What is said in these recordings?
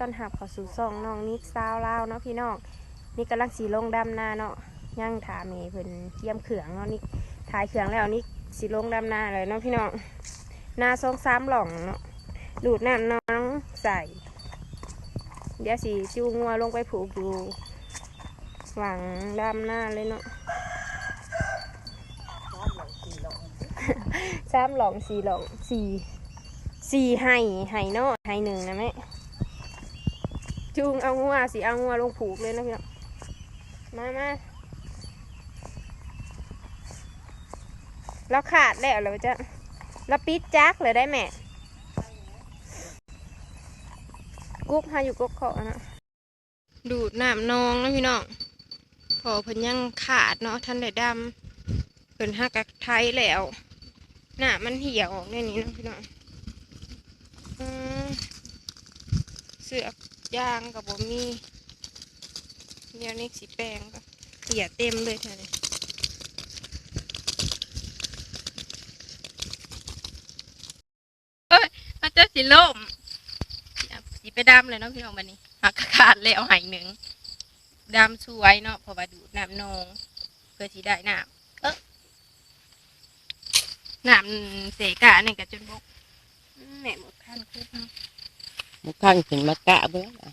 ต้อนรับเขาสู่ซองน้องนิกซาวลาวเนาะพี่น้องนี่กำลังสีลงดำนาเนาะย่างถาเมเพิ่นเตรียมเขืองเนาะนี่ถ่ายเขืองแล้วนี่สีลงดำนาเลยเนาะพี่น้องนาซองสามหล่องเนาะดูดน้ำน้องใส่เดี๋ยวสีจูงงัวลงไปผูกอยู่หลังดำหน้าเลยเนาะสามหลองสี่หลองสี่สี่ไห่ไห่เนาะไห่หนึ่งนะแม่ จูงเอางัวสิเอางัวลงผูกเลยนะพี่น้องมามาเราขาดแล้วเราจะเราปิดจักเลยได้แม่กุ๊กหาอยู่กุ๊กเขานะดูดน้ำนองนะพี่น้องพอเพิ่นยังขาดเนาะท่านได้ดำเพิ่นหักกักไทยแล้วหน้ามันเหี่ยวออกในนี้นะพี่น้องเสือก ยางกับบ่มีเดี๋ยวนี้สีแปลงก็เหี่ยเต็มเลยเท่านี้เอ้ยมันจะสีล่มสีไปดำเลยเนาะพี่น้องบันนี้หักขาดแล้วหายหนึ่งดำสวยเนาะเพราะว่าดูดน้ำนองเพื่อที่ได้น้ำเออน้ำเสกะนี่ก็จนบกอืมแม่หมดคันคุบเนาะมุ กข้างขึ้นมากะเบิ้งอะ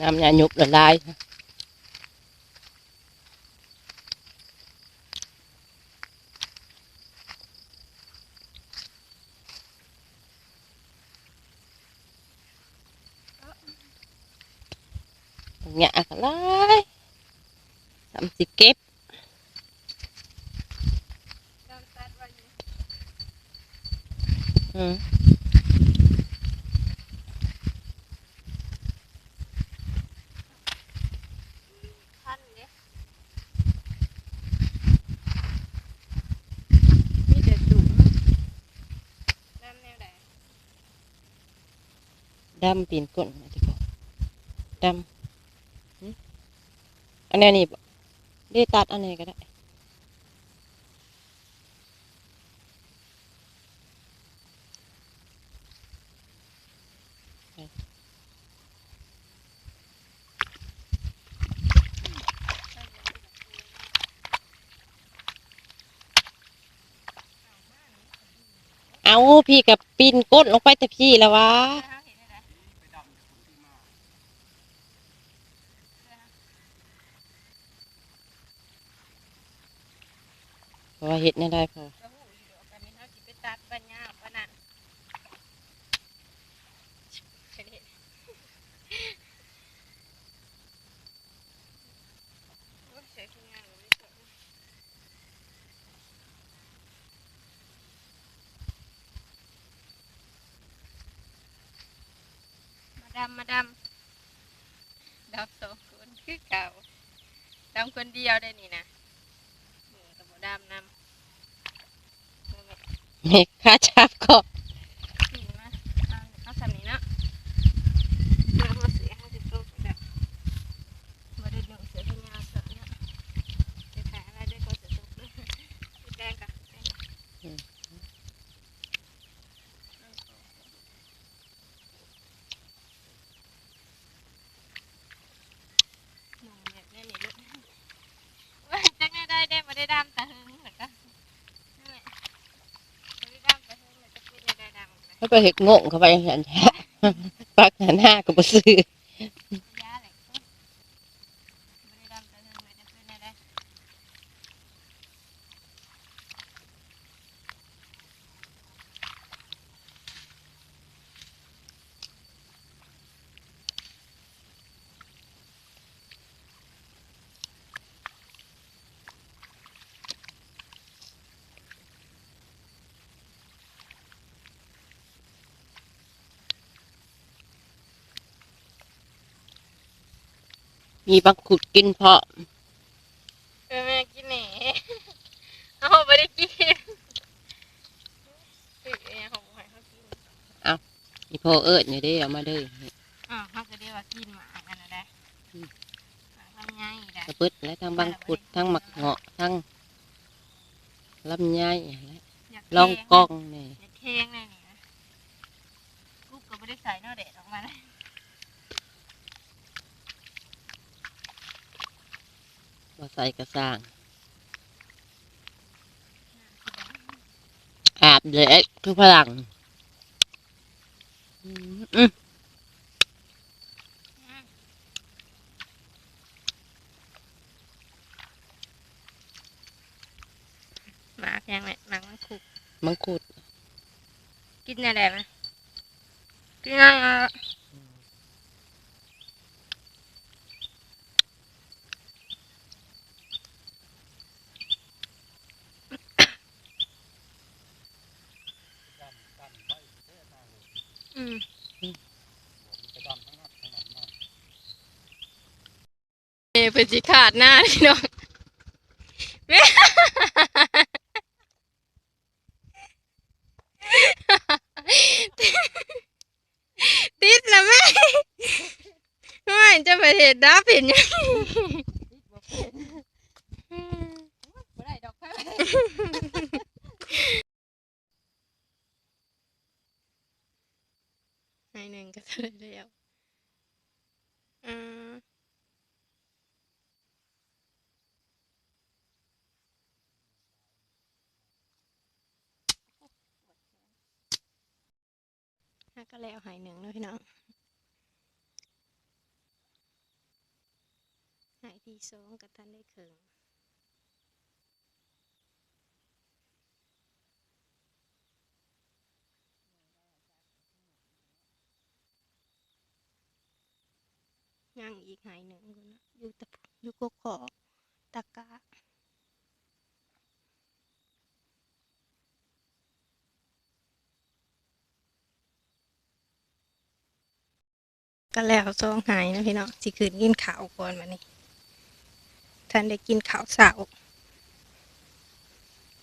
น้ำยา หยุบละลายหยากหลายทำสิเก็บอืมคันเนี่ยมีแต่จุ๋มน้ำแนวไหนดำปีนก้นมาดีกว่าดำหึ อันนี้นี่บ่ได้ตัดอันนี้ก็ได้เอาพี่กับปีนก้นลงไปแต่พี่แล้ววะ เพราะว่าเห็ดไม่ได้พอ ตัดปัญญาปะนั่นโอ้ยเสียขี้งานเล ยไม่สวยมาดำมาดำดำสองคนคือเก่าดำคนเดียวได้นี่นะนี่กับดำนำ เมฆค่าจับก็ นี่นะเอาเอาสำนี้เนาะเสื้อเขาเสียเขาจะโตกแบบบ่ได้ดึงเสื้อที่ยาวเสื้อเนาะจะขายอะไรได้ก็จะตกเลยแดงกับแดงมองแบบนี้นี่ลูกว่าจังไงได้ได้บ่ได้ดำแต่หึงเหมือนกันนั่นแหละบ่ได้ดำแต่หึงเหมือนจะเป็นได้ ดำเลยเขาไปเห็ดโง่งเข้าไปอย่างนั้นแท้ปักหนหน้าก็บ่ซื้อ ยาแหละบริดำแต่เธอไม่ได้เป็นอะไร มีบังขุดกินเพาะเออแม่กินแหน่เอาไม่ได้กินตื่นเองของใครเขากินอีพ่อเอิญอยู่เด้เอามาเด้ออ่าเขาก็เรียกว่ากินหมากันนะได้หมาลำไยได้กระปึ๊ดและทั้งบางขุดทั้งหมักเงาะทั้งลำไยและอยากลองกองนี่อยากเค้งเลยนี่นะกุ๊กก็ไม่ได้ใส่เนอเด็ดออกมาเลย มาใส่กระสร้าง อาบเลยคือพลังอืมอืมหมากยังไงหมากมันขุกมังคุดกินอะไรไหมกินอะไร อะอืมเอเป็นสิขาดหน้าพี่น้องแม่ติดแล้วแม่ไม่จะไปเห็นดับเห็นยัง บ่ได้ดอกค่ะ ให้หนึ่งก็ได้แล้วอืมห้า ก็แล้วหายหนึ่งแล้วพี่น้อง หายที่สองกับท่านได้เคิงย่างอีกหายหนึ่งคนนะอยู่ตะพุอยู่กกอตะกะ ก็แล้วซองหายนะพี่น้องสิคืนกินข้าวก่อนวันนี้ท่านได้กินข้าวเสา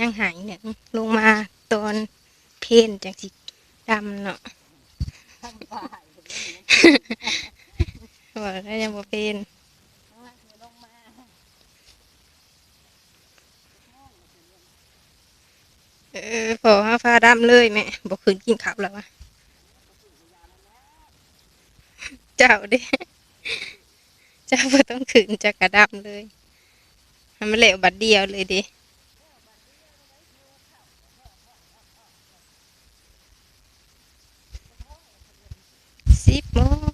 ยังหายเนี่ยลงมาตอนเพนจังสิดำเนาะบ่ายว่าได้ยังบ่เพนทั้งล่างคือลงมาเออพอห้าฟ้าดำเลยแม่บ่คืนกินข้าวแล้ววะ เจ้าเด้เจ้าบ่ต้องคืนจะกระดำเลยทำมันเหลวบัดเดียวเลยเดิสิบโมง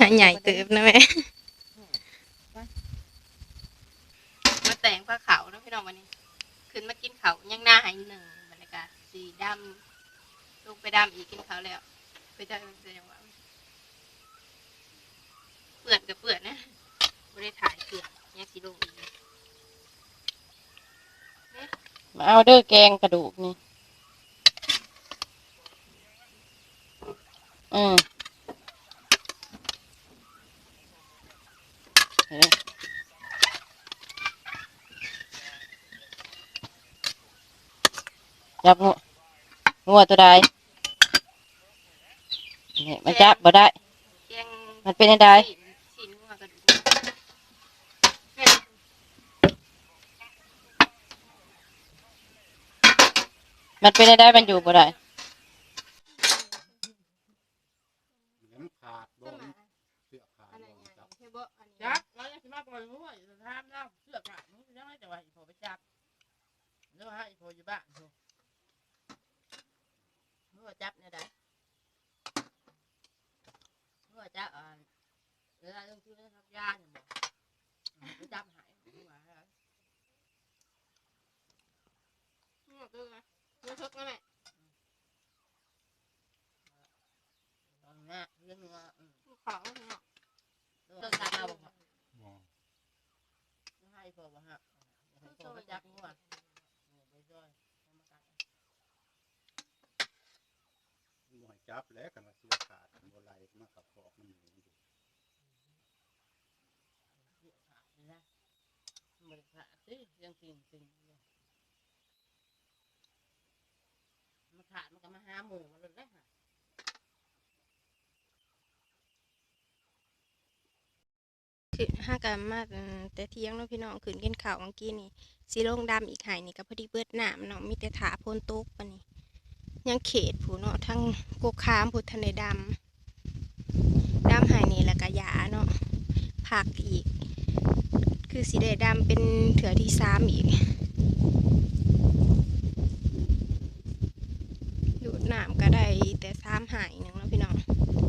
หาใหญ่เติบนะแม่ มาแต่งผ้าขาวนะพี่น้องวันนี้ ขึ้นมากินเขาวยังหน้าหายหนึ่งบรรยากาศสีดำลงไปดำอีกกินเขาว แล้วไปเจอเจอจังหวะเปื่อนกับเปื่อนนะไม่ได้ถ่ายเปื่อนยังสีลงอีกมาเอาเด้อแกงกระดูกนี่อืมเห็นไหมจับงูงูตัวใด นี่มันจับบ่ได้ แกงมันเป็นยังไงสีนัวกระดูกมันเป็นยังไงมันอยู่บ่ได้ เข็มขาดบ่ ขึ้น ม มา เสือกขาด อันไหน บ่ ใหญ่ จับ เทเบิลอันนี้ จับเราจะมาปล่อยงูจะทำแล้วเสือกอะมึงยังไม่จะว่าอีโผไปจับเนื้อฮะอีโผอยู่บ้านอยู่เมื่อจับเนี่ยได้เมื่อจับอ่าเวลาเรื่องที่เรื่องทับยาเนี่ยบอกไปจับหายหัวหาย นี่ตัวนะนี่ทุกนะแม่ ตอนนี้เรื่องเนื้อ อืมขาเนาะเรื่องตามมาบอกบ่ให้อีโผบอกฮะให้โผไปจับหัวไปช่วยให้มากัดบ่ให้จับแล้วกันว่าเสือกขาดบ่ไหลมากับปอกมันอยู่เสือกขาดเลยนะขาดสิยังติ่งติ่งมันขาดมันก็มาหาหมูมันเลยได้ค่ะ คือ ห้ากันมาแต่เที่ยงเนาะพี่น้องขึ้นกินข้าวเมื่อกี้นี่สีลงดำอีกหายนี่ก็พอดีเบิดหน้ำเนาะมีแต่ถาโพนตกปะนี่ยังเขตผู้เนาะทั้งกกขามผู้ทันได้ดำดำหายนี่แล้วก็ยาเนาะผักอีก คือสีได้ดำเป็นเถื่อที่สามอีกดูดหน้ำก็ได้แต่สามหายหนึ่งเนาะพี่น้อง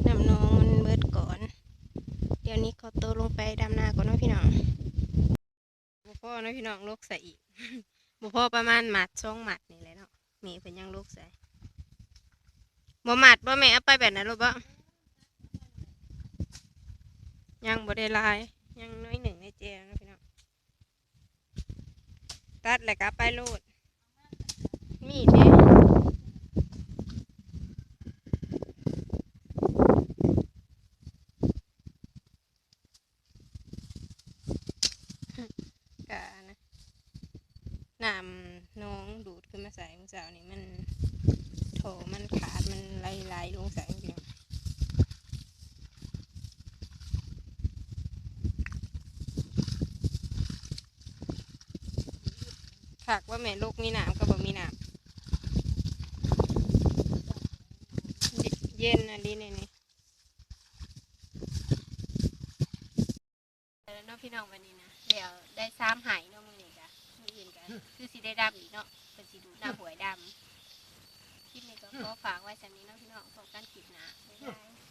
น้ำนองมันเบิดก่อน เดี๋ย วนี้ขอตัวลงไปดำนาก่อนนะพี่น้องบ่พ่อนะพี่น้องโลกใส่อีกบ่พ่อประมาณหมัดช่องหมัดนี่แหละเนาะมีเพิ่นยังโลกใส่บ่หมัดบ่แม่เอาไปแบบนั้นลูกบ่ยังบ่ได้ลายยังน้อยหนึ่งในเจนะพี่น้องตัดแล้วก็ไปโลดมีดเด้กะนะน้ำน้องดูดขึ้ นมาใส่เมื่อเช้านี่มันโถมันขาดมันไหลๆลงใส่จริงๆถักว่าแม่ลูกมีน้ำก็บ่มีน้ำเย็นอันนี้นี่นี่แล้วพี่น้องวันนี้นะเดี๋ยวได้ซ้ำหายนาะมึงนี่กะมืออื่นกัน คือสีได้ดำอีกเนาะเป็นสีดูหน้าหวยดำคลิปนี้ก็ขอฝากไว้สำนี้เนาะพี่น้องพบกันคลิปหน้าบ๊ายบาย